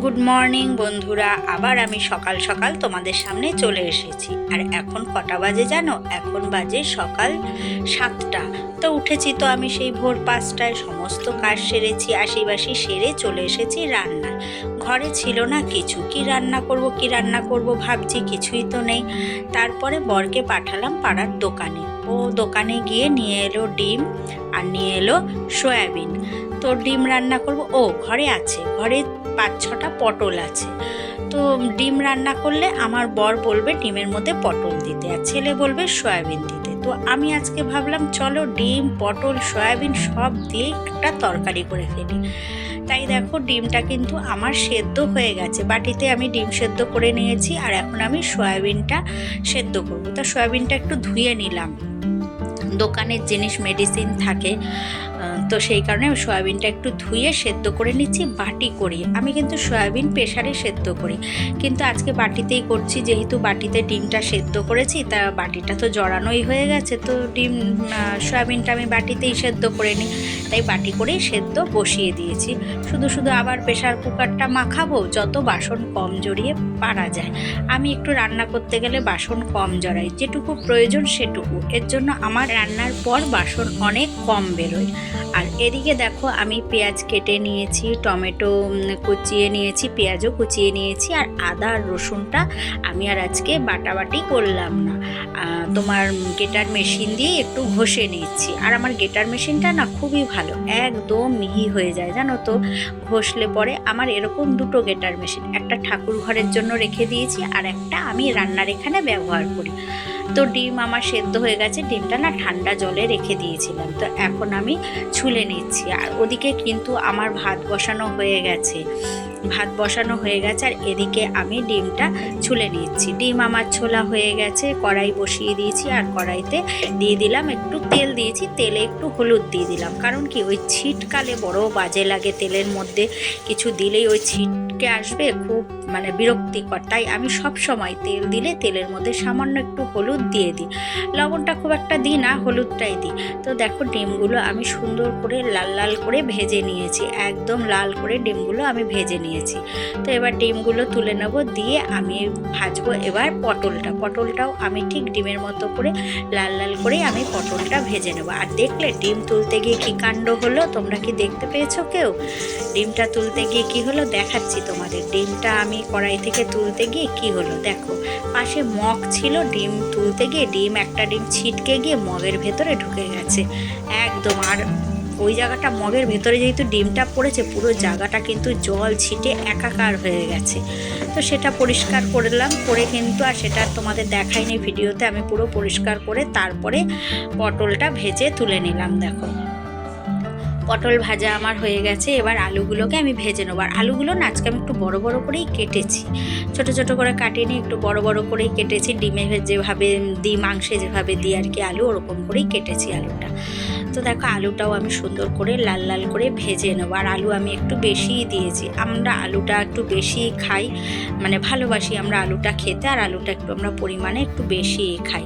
Good morning বন্ধুরা। আবার আমি সকাল সকাল তোমাদের সামনে চলে এসেছি। আর এখন কটা বাজে জানো? এখন বাজে সকাল সাতটা। তো উঠেছি তো আমি সেই ভোর পাঁচটায়। সমস্ত কাজ সেরেছি আশিবাসি সেরে চলে এসেছি রান্নায় ঘরে ছিল না কিছু। কি রান্না করব, কি রান্না করব ভাবছি, কিছুই তো নেই। তারপরে বরকে পাঠালাম পাড়ার দোকানে। ও দোকানে গিয়ে নিয়ে এলো ডিম আর নিয়ে এলো সয়াবিন। তো ডিম রান্না করব। ও ঘরে আছে। ঘরে পাঁচ ছটা পটল আছে। তো ডিম রান্না করলে আমার বর বলবে ডিমের মধ্যে পটল দিতে আর ছেলে বলবে সয়াবিন দিতে। তো আমি আজকে ভাবলাম, চলো ডিম, পটল, সয়াবিন সব দিয়ে একটা তরকারি করে ফেলি। তাই দেখো ডিমটা কিন্তু আমার সেদ্ধ হয়ে গেছে। বাটিতে আমি ডিম সেদ্ধ করে নিয়েছি আর এখন আমি সয়াবিনটা সেদ্ধ করব। তো সয়াবিনটা একটু ধুয়ে নিলাম। দোকানের জিনিস মেডিসিন থাকে। তো সেই কারণে আমি সয়াবিনটা একটু ধুয়ে সেদ্ধ করে নিচ্ছি, বাটি করি। আমি কিন্তু সয়াবিন প্রেশারে সেদ্ধ করি। কিন্তু আজকে বাটিতেই করছি, যেহেতু বাটিতে ডিমটা সেদ্ধ করেছি, তা বাটিটা তো জড়ানোই হয়ে গেছে। তো ডিম সয়াবিনটা আমি বাটিতেই সেদ্ধ করে নিই। তাই বাটি করেই সেদ্ধ বসিয়ে দিয়েছি। শুধু শুধু আবার প্রেশার কুকারটা মাখাবো, যত বাসন কম জড়িয়ে পারা যায়। আমি একটু রান্না করতে গেলে বাসন কম জড়াই। যেটুকু প্রয়োজন সেটুকু। এর জন্য আমার রান্নার পর বাসন অনেক কম বেরোয়। আর এদিকে দেখো আমি পেঁয়াজ কেটে নিয়েছি, টমেটো কুচিয়ে নিয়েছি, পেঁয়াজও কুচিয়ে নিয়েছি আর আদা আর রসুনটা আমি আর আজকে বাটাবাটি করলাম না। তোমার গেটার মেশিন দিয়ে একটু ঘষে নিচ্ছি আর আমার গেটার মেশিনটা না খুবই ভালো, একদম মিহি হয়ে যায় জানো তো। ঘষলে পরে আমার এরকম দুটো গেটার মেশিন, একটা ঠাকুর ঘরের জন্য রেখে দিয়েছি আর একটা আমি রান্নার এখানে ব্যবহার করি। তো ডিম আমার সেদ্ধ হয়ে গেছে, ডিমটা না ঠান্ডা জলে রেখে দিয়েছিলাম। তো এখন আমি ছুলে নিচ্ছি। আর ওদিকে কিন্তু আমার ভাত বসানো হয়ে গেছে। ভাত বসানো হয়ে গেছে আর এদিকে আমি ডিমটা ছুলে নিচ্ছি। ডিম আমার ছোলা হয়ে গেছে, কড়াই বসিয়ে দিয়েছি আর কড়াইতে দিয়ে দিলাম একটু তেল দিয়েছি। তেলে একটু হলুদ দিয়ে দিলাম। কারণ কি ওই ছিটকালে বড় বাজে লাগে তেলের মধ্যে। কিছু দিলেই ওই ছিটকে আসবে, খুব মানে বিরক্তিকর। তাই আমি সব সময় তেল দিলে তেলের মধ্যে সামান্য একটু হলুদ দিয়ে দিই। লবণটা খুব একটা দিই না, হলুদটাই দিই। তো দেখো ডিমগুলো আমি সুন্দর করে লাল লাল করে ভেজে নিয়েছি, একদম লাল করে ডিমগুলো আমি ভেজে নিয়েছি। তো এবার ডিমগুলো তুলে নেব, দিয়ে আমি ভাজবো এবার পটলটা। পটলটাও আমি ঠিক ডিমের মতো করে লাল লাল করে আমি পটলটা ভেজে নেব। আর দেখলে ডিম তুলতে গিয়ে কী কাণ্ড হলো? তোমরা কি দেখতে পেয়েছ কেউ? ডিমটা তুলতে গিয়ে কি হলো? দেখাচ্ছি তোমাদের। ডিমটা আমি কড়াই থেকে তুলতে গিয়ে কি হলো? দেখো, পাশে মগ ছিল, ডিম তুলতে গিয়ে ডিম, একটা ডিম ছিটকে গিয়ে মগের ভেতরে ঢুকে গেছে। একদম, আর ওই জায়গাটা মগের ভেতরে যেহেতু ডিমটা পড়েছে, পুরো জায়গাটা কিন্তু জল ছিটে একাকার হয়ে গেছে। তো সেটা পরিষ্কার করলাম, করে কিন্তু আর সেটা তোমাদের দেখাইনি ভিডিওতে, আমি পুরো পরিষ্কার করে তারপরে পটলটা ভেজে তুলে নিলাম, দেখো। পটল ভাজা আমার হয়ে গেছে, এবার আলুগুলোকে আমি ভেজে নেব। আর আলুগুলো না, আজকে আমি একটু বড় বড় করেই কেটেছি। ছোট ছোট করে কাটিয়ে নিয়ে একটু বড় বড় করেই কেটেছি। ডিমে যেভাবে দিই মাংসে যেভাবে দিই আর কি আলু, ওরকম করেই কেটেছি আলুটা। তো দেখো, আলুটাও আমি সুন্দর করে লাল লাল করে ভেজে নেব। আর আলু আমি একটু বেশিই দিয়েছি। আমরা আলুটা একটু বেশি খাই মানে ভালোবাসি আমরা আলুটা খেতে, আর আলুটা একটু আমরা পরিমাণে একটু বেশিই খাই।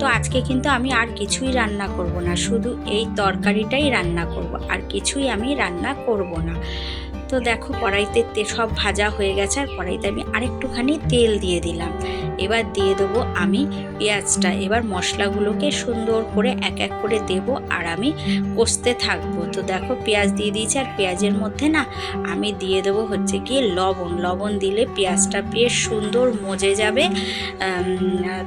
তো আজকে কিন্তু আমি আর কিছুই রান্না করব না। শুধু এই তরকারিটাই রান্না করব, আর কিছুই আমি রান্না করব না। তো দেখো কড়াইতে তে সব ভাজা হয়ে গেছে, আর কড়াইতে আমি আরেকটুখানি তেল দিয়ে দিলাম। এবার দিয়ে দেবো আমি পেঁয়াজটা। এবার মশলাগুলোকে সুন্দর করে এক এক করে দেব, আর আমি কষতে থাকব। তো দেখো পেঁয়াজ দিয়ে দিয়েছি, আর পেঁয়াজের মধ্যে না আমি দিয়ে দেবো হচ্ছে গিয়ে লবণ। লবণ দিলে পেঁয়াজটা বেশ সুন্দর মজে যাবে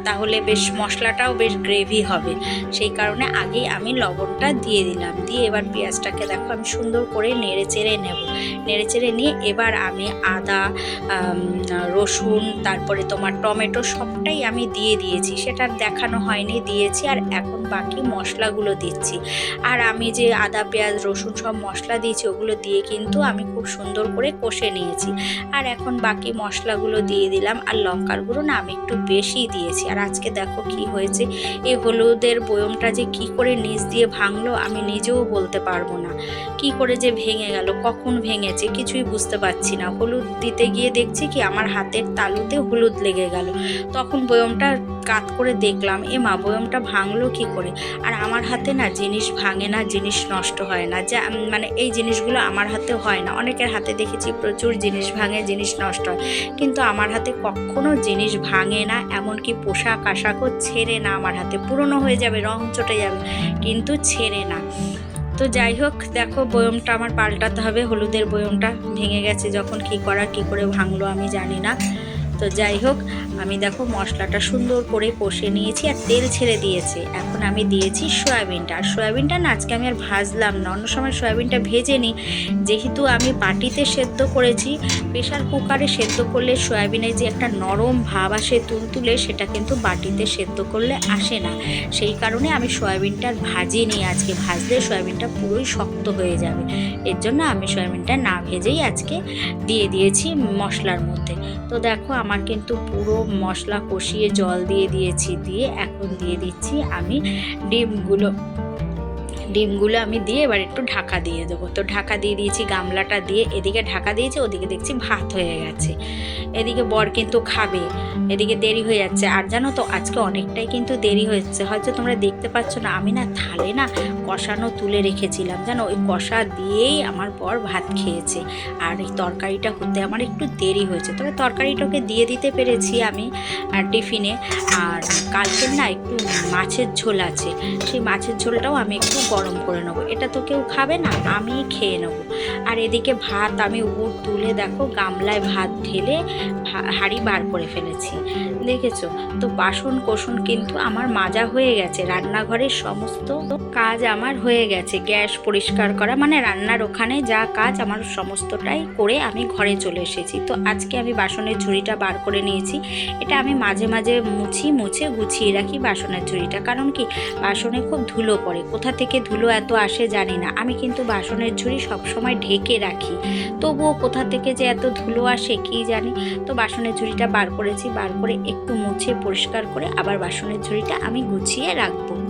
তাহলে বেশ মশলাটাও বেশ গ্রেভি হবে। সেই কারণে আগেই আমি লবণটা দিয়ে দিলাম। দিয়ে এবার পেঁয়াজটাকে দেখো আমি সুন্দর করে নেড়ে চেড়ে নেব। নেড়ে চেড়ে নিয়ে এবার আমি আদা রসুন, তারপরে তোমার টমেটো সবটাই আমি দিয়ে দিয়েছি। সেটা দেখানো হয়নি, দিয়েছি আর এখন বাকি মশলাগুলো দিচ্ছি। আর আমি যে আদা, পেঁয়াজ, রসুন সব মশলা দিয়েছি, ওগুলো দিয়ে কিন্তু আমি খুব সুন্দর করে কষে নিয়েছি। আর এখন বাকি মশলাগুলো দিয়ে দিলাম আর লঙ্কার গুঁড়ো না আমি একটু বেশি দিয়েছি। আর আজকে দেখো কি হয়েছে এই হলুদের বয়মটা যে কি করে নিচ দিয়ে ভাঙলো আমি নিজেও বলতে পারব না। কি করে যে ভেঙে গেল, কখন ভেঙেছে? কিছুই বুঝতে পারছি না। হলুদ দিতে গিয়ে দেখছি কি আমার হাতের তালুতে হলুদ লেগে গেল। তখন বয়মটা কাত করে দেখলাম, এ মা, বয়মটা ভাঙলো কি করে? আর আমার হাতে না জিনিস ভাঙে না, জিনিস নষ্ট হয় না। যা মানে এই জিনিসগুলো আমার হাতে হয় না। অনেকের হাতে দেখেছি প্রচুর জিনিস ভাঙে, জিনিস নষ্ট হয়। কিন্তু আমার হাতে কখনো জিনিস ভাঙে না, এমনকি পোশাক আশাকও ছেড়ে না আমার হাতে। পুরনো হয়ে যাবে, রং চটে যাবে, কিন্তু ছেড়ে না। তো যাই হোক, দেখো বয়মটা আমার পাল্টাতে হবে, হলুদের বয়মটা ভেঙে গেছে, যখন কি করা, কি করে ভাঙলো আমি জানি না। তো যাই হোক আমি দেখো মশলাটা সুন্দর করে কষে নিয়েছি আর তেল ছেড়ে দিয়েছে। এখন আমি দিয়েছি সয়াবিনটা। আর সয়াবিনটা না, আজকে আমি আর ভাজলাম না। অন্য সময় সয়াবিনটা ভেজে নিই। যেহেতু আমি বাটিতে সেদ্ধ করেছি প্রেশার কুকারে সেদ্ধ করলে সয়াবিনের যে একটা নরম ভাব আসে তুলতুলে সেটা কিন্তু বাটিতে সেদ্ধ করলে আসে না। সেই কারণে আমি সয়াবিনটা ভাজিনি। আজকে ভাজলে সয়াবিনটা পুরোই শক্ত হয়ে যাবে। এর জন্য আমি সয়াবিনটা না ভেজেই আজকে দিয়ে দিয়েছি মশলার মধ্যে। তো দেখো, আমার কিন্তু পুরো মশলা কষিয়ে জল দিয়ে দিয়েছি দিয়ে এখন দিয়ে দিচ্ছি আমি ডিমগুলো। ডিমগুলো আমি দিয়ে এবার একটু ঢাকা দিয়ে দেবো। তো ঢাকা দিয়ে দিয়েছি, গামলাটা দিয়ে এদিকে ঢাকা দিয়েছি, ওদিকে দেখছি ভাত হয়ে গেছে। এদিকে বর কিন্তু খাবে, এদিকে দেরি হয়ে যাচ্ছে। আর জানো তো, আজকে অনেকটাই কিন্তু দেরি হয়েছে। হয়তো তোমরা দেখতে পাচ্ছ না, আমি না থালে না কষানো তুলে রেখেছিলাম। জানো, ওই কষা দিয়েই আমার বর ভাত খেয়েছে। আর এই তরকারিটা হতে আমার একটু দেরি হয়েছে। তবে তরকারিটাকে দিয়ে দিতে পেরেছি আমি, আর টিফিনে। আর কালকের না একটু মাছের ঝোল আছে, সেই মাছের ঝোলটাও আমি একটু গরম করে নেব। এটা তো কেউ খাবে না, আমি খেয়ে নেব। আর এদিকে ভাত আমি উপর তুলে দেখো, গামলায় ভাত ঢেলে হাঁড়ি বার করে ফেলেছি। দেখেছ? তো বাসন কোসন কিন্তু আমার মাজা হয়ে গেছে, রান্নাঘরের সমস্ত কাজ আমার হয়ে গেছে। গ্যাস পরিষ্কার করা মানে রান্নার ওখানে যা কাজ আমার সমস্তটাই করে আমি ঘরে চলে এসেছি। তো আজকে আমি বাসনের ঝুড়িটা বার করে নিয়েছি। এটা আমি মাঝে মাঝে মুছি, মুছে গুছিয়ে রাখি বাসনের ঝুড়িটা। কারণ কি? বাসনে খুব ধুলো পড়ে। কোথা থেকে ধুলো এত আসে জানি না। আমি কিন্তু বাসনের ঝুড়ি সবসময় ঢেকে রাখি। তবুও কোথা থেকে যে এত ধুলো আসে কি জানি? তো বাসনের ঝুড়িটা বার করেছি, বার করে একটু মুছে পরিষ্কার করে আবার বাসনের ঝুড়িটা আমি গুছিয়ে রাখব।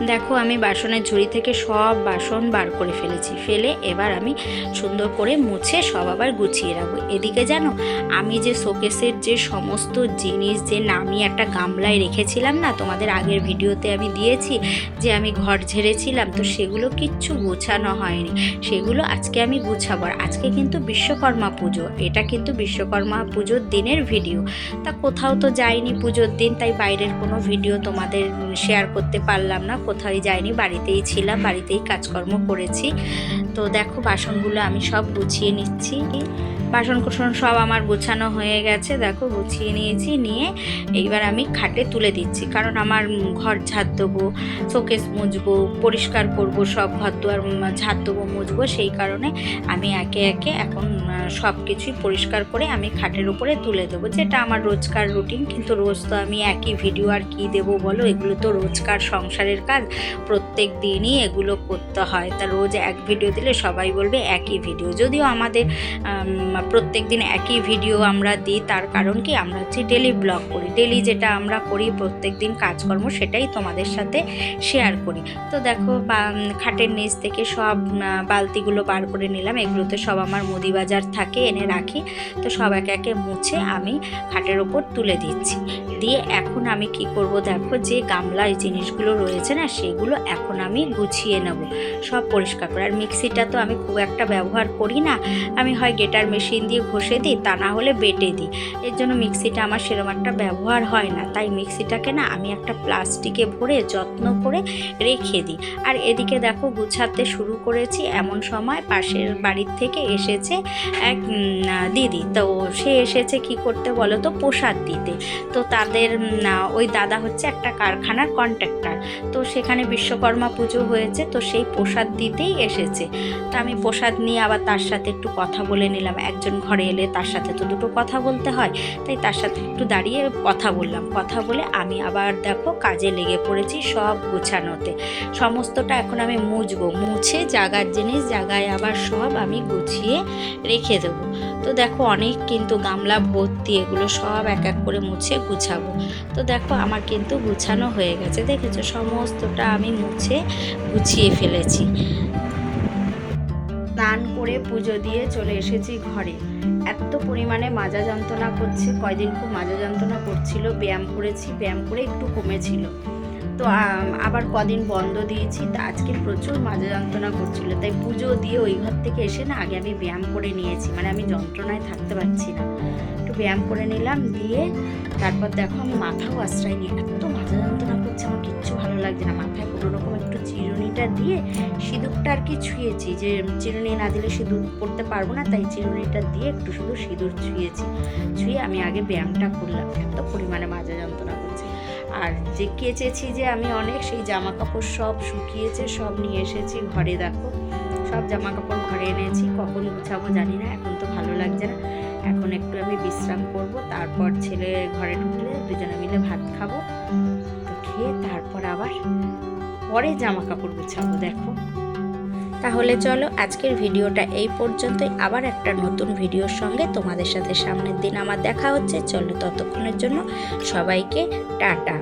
দেখো, আমি বাসনের ঝুড়ি থেকে সব বাসন বার করে ফেলেছি। ফেলে এবার আমি সুন্দর করে মুছে সব আবার গুছিয়ে রাখব। এদিকে জানো, আমি যে শোকেসের যে সমস্ত জিনিস, যে নামিয়ে একটা গামলায় রেখেছিলাম না, তোমাদের আগের ভিডিওতে আমি দিয়েছি, যে আমি ঘর ঝেড়েছিলাম, তো সেগুলো কিচ্ছু গোছানো হয়নি। সেগুলো আজকে আমি গুছাবো। আজকে কিন্তু বিশ্বকর্মা পুজো। এটা কিন্তু বিশ্বকর্মা পুজোর দিনের ভিডিও। তা কোথাও তো যাইনি পুজোর দিন, তাই বাইরের কোনো ভিডিও তোমাদের শেয়ার করতে পারলাম না। কোথাও যাইনি বাড়িতেই ছিলাম বাড়িতেই কাজকর্ম করেছি। তো দেখো বাসনগুলো আমি সব গুছিয়ে নিচ্ছি। বাসন কোসন সব আমার গোছানো হয়ে গেছে, দেখো গুছিয়ে নিয়েছি, নিয়ে এইবার আমি খাটে তুলে দিচ্ছি। কারণ আমার ঘর ঝাড় দেবো, শোকেস মুছবো, পরিষ্কার করব, সব ঘর দুয়ার ঝাড় দেবো, মুছবো, সেই কারণে আমি একে একে এখন সব কিছুই পরিষ্কার করে আমি খাটের উপরে তুলে দেবো। যেটা আমার রোজকার রুটিন, কিন্তু রোজ তো আমি একই ভিডিও আর কি দেবো বলো? এগুলো তো রোজকার সংসারের কাজ, প্রত্যেক দিনই এগুলো করতে হয়। তা রোজ এক ভিডিও দিলে সবাই বলবে একই ভিডিও। যদিও আমাদের প্রত্যেক দিন একই ভিডিও আমরা দিই, তার কারণ কি? আমরা হচ্ছে ডেলি ব্লগ করি। ডেলি যেটা আমরা করি প্রত্যেক দিন কাজকর্ম সেটাই তোমাদের সাথে শেয়ার করি। তো দেখো খাটের নিচ থেকে সব বালতিগুলো বার করে নিলাম। এগুলোতে সব আমার মুদি বাজার থাকে, এনে রাখি। তো সব একে একে মুছে আমি খাটের ওপর তুলে দিচ্ছি। দিয়ে এখন আমি কি করব দেখো, যে গামলায় জিনিসগুলো রয়েছে না, সেগুলো এখন আমি গুছিয়ে নেব। সব পরিষ্কার করে। আর মিক্সিটা তো আমি খুব একটা ব্যবহার করি না। আমি হয় গেটার মেশিন দিয়ে ঘষে দিই, তা না হলে বেটে দিই। এর জন্য মিক্সিটা আমার সেরকম একটা ব্যবহার হয় না। তাই মিক্সিটাকে না আমি একটা প্লাস্টিকে ভরে যত্ন করে রেখে দিই। আর এদিকে দেখো গুছাতে শুরু করেছি এমন সময় পাশের বাড়ির থেকে এসেছে এক দিদি। তো সে এসেছে কি করতে বলো তো, প্রসাদ দিতে। তো তাদের ওই দাদা হচ্ছে একটা কারখানার কন্ট্রাক্টর। তো সেখানে বিশ্বকর্মা পুজো হয়েছে, তো সেই প্রসাদ দিতেই এসেছে। তা আমি প্রসাদ নিয়ে আবার তার সাথে একটু কথা বলে নিলাম। একজন ঘরে এলে তার সাথে তো দুটো কথা বলতে হয়। তাই তার সাথে একটু দাঁড়িয়ে কথা বললাম। কথা বলে আমি আবার দেখো কাজে লেগে পড়েছি সব গোছানোতে। সমস্তটা এখন আমি মুছবো। মুছে জাগার জিনিস, জায়গায় আবার সব আমি গুছিয়ে রেখে দেবো। তো দেখো অনেক কিন্তু গামলা, ভর্তি এগুলো সব এক এক করে মুছে গুছাবো। তো দেখো আমার কিন্তু গুছানো হয়ে গেছে। দেখেছ? সমস্তটা আমি মুছে গুছিয়ে ফেলেছি। স্নান করে পুজো দিয়ে চলে এসেছি ঘরে। এত পরিমাণে মাজা যন্ত্রণা করছে, কয়দিন খুব মাজা যন্ত্রণা করছিল, ব্যায়াম করেছি, ব্যায়াম করে একটু কমেছিল। তো আবার কদিন বন্ধ দিয়েছি, তা আজকে প্রচুর মাজা যন্ত্রণা করছিল। তাই পুজো দিয়ে ওই ঘর থেকে এসে না আগে আমি ব্যায়াম করে নিয়েছি মানে আমি যন্ত্রণায় থাকতে পারছি না। একটু ব্যায়াম করে নিলাম, দিয়ে তারপর দেখো আমি মাথাও আশ্রয় নিয়ে এত মাজা যন্ত্রণা করছে, আমার কিচ্ছু ভালো লাগছে না, মাথায় কোনো রকম চিরুনিটা দিয়ে সিঁদুরটা আর কি ছুঁয়েছি যে চিরুনি না দিলে সিঁদুর পড়তে পারব না, তাই চিরুনিটা দিয়ে একটু শুধু সিঁদুর ছুঁয়েছি। ছুঁয়ে আমি আগে ব্যায়ামটা করলাম, এত পরিমাণে মাজা যন্ত্রণা করছে। আর যে কেচেছি যে আমি অনেক, সেই জামা কাপড় সব শুকিয়েছে, সব নিয়ে এসেছি ঘরে, দেখো। সব জামা কাপড় ঘরে এনেছি, কখন গুছাবো জানি না, এখন তো ভালো লাগছে না। এখন একটু আমি বিশ্রাম করব, তারপর ছেলে ঘরে ঢুকলে দুজনে মিলে ভাত খাব। তো খেয়ে তারপর আবার পরে জামা কাপড় গুছাবো, দেখো। তাহলে চলো আজকের ভিডিওটা এই পর্যন্তই। আবার একটা নতুন ভিডিওর সঙ্গে তোমাদের সাথে সামনের দিন আমার দেখা হচ্ছে। চলো ততক্ষণের জন্য সবাইকে টাটা।